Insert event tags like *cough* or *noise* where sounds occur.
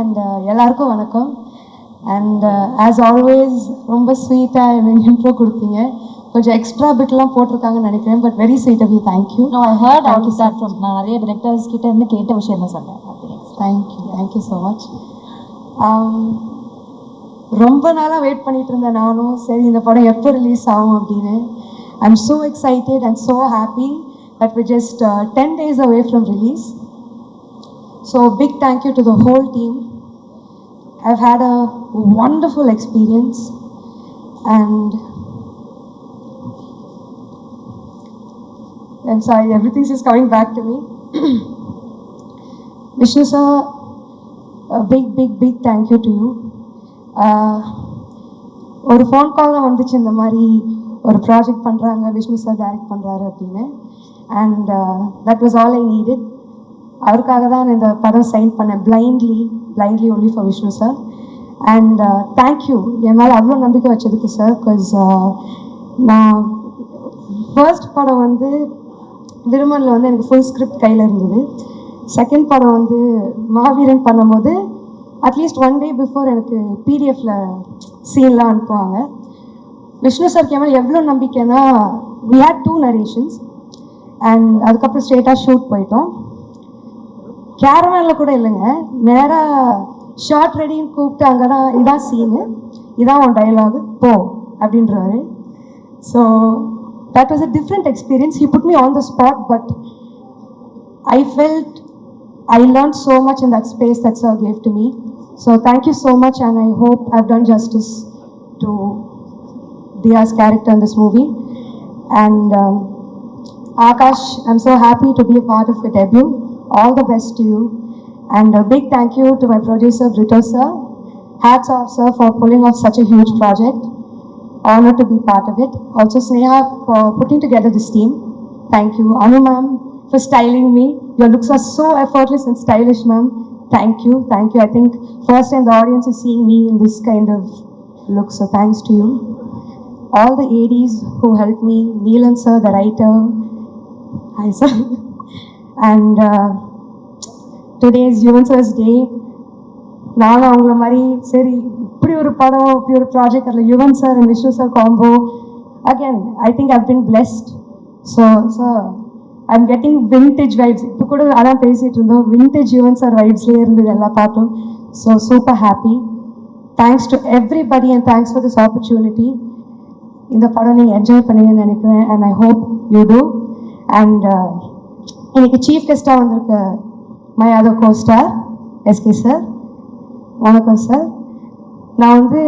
And uh, எல்லாருக்கும் வணக்கம். And as always ரொம்ப ஸ்வீட்டாக எனக்கு இன்ட்ரோ கொடுத்தீங்க. கொஞ்சம் எக்ஸ்ட்ரா பிட்லாம் போட்டிருக்காங்கன்னு நினைக்கிறேன் but very sweet of you thank you no I heard all that from நான் நிறைய டிரெக்டர்ஸ் கிட்ட இருந்து கேட்ட விஷயம் தான் சொன்னேன். தேங்க்யூ தேங்க்யூ ஸோ மச் ரொம்ப நாளாக வெயிட் பண்ணிட்டு இருந்தேன் நானும். சரி இந்த படம் எப்போ ரிலீஸ் ஆகும் அப்படின்னு. I am so excited and so happy that we just ten days away from release So big thank you to the whole team I've had a wonderful experience and I'm sorry, everything's just coming back to me. *clears throat* Vishnu sir, a big, big, big thank you to you. Uh, ஒரு phone call தான் வந்துச்சு இந்த மாதிரி ஒரு project பண்ணுறாங்க Vishnu sir direct பண்ணுறாரு அப்படின்னு and that was all I needed அவருக்காக தான் இந்த படம் சைன் பண்ணேன். Blindly blindly only for Vishnu sir and thank you என் மேலே அவ்வளோ நம்பிக்கை வச்சதுக்கு சார் பிகாஸ் uh, நான் ஃபர்ஸ்ட் படம் வந்து விருமனில் வந்து எனக்கு ஃபுல் ஸ்கிரிப்ட் கையில் இருந்தது. செகண்ட் படம் வந்து மாவீரன் பண்ணும்போது அட்லீஸ்ட் ஒன் டே பிஃபோர் எனக்கு பிடிஎஃப்ல சீன்லாம் அனுப்புவாங்க. விஷ்ணு சார் கேமல் எவ்வளோ நம்பிக்கைன்னா we had two narrations and அதுக்கப்புறம் ஸ்ட்ரெயிட்டாக ஷூட் போயிட்டோம். கேரவேனில் கூட இல்லைங்க நேராக ஷார்ட் ரெடின்னு கூப்பிட்டு அங்கே தான் இதான் சீனு இதான் உன் டைலாகு போ அப்படின்றாரு so that was a different experience he put me on the spot but I felt I learned so much in that space that Sir gave to me. So thank you so much, and I hope I've done justice to Dia's character in this movie. And um, Akash, I'm so happy to be a part of your debut. All the best to you. And a big thank you to my producer, Brito sir. Hats off, sir, for pulling off such a huge project. Honored to be part of it. Also, Sneha for putting together this team. Thank you. Anu ma'am for styling me. Your looks are so effortless and stylish, ma'am. Thank you. Thank you. I think first time the audience is seeing me in this kind of look, so thanks to you. All the ADs who helped me, Neelan sir, the writer. Hi, sir. *laughs* And today is Yuvan sir's day நானும் அவங்கள மாதிரி சரி இப்படி ஒரு படம் இப்படி ஒரு project அதில் Yuvan sir and Vishnu sir combo again I think I've been blessed so sir I'm getting vintage vibes இப்போ கூட அதான் பேசிகிட்டு இருந்தோம். விண்டேஜ் யுவன் சார் வைப்ஸ்லேயே இருந்தது எல்லா பாட்டும். So super happy thanks to everybody and thanks for this opportunity இந்த படம் நீங்கள் என்ஜாய் பண்ணீங்கன்னு நினைக்கிறேன். And I hope you too and இன்னைக்கு சீஃப் கெஸ்டாக வந்திருக்க மை கோஸ்டார் எஸ்கே சார் வணக்கம் சார் நான் வந்து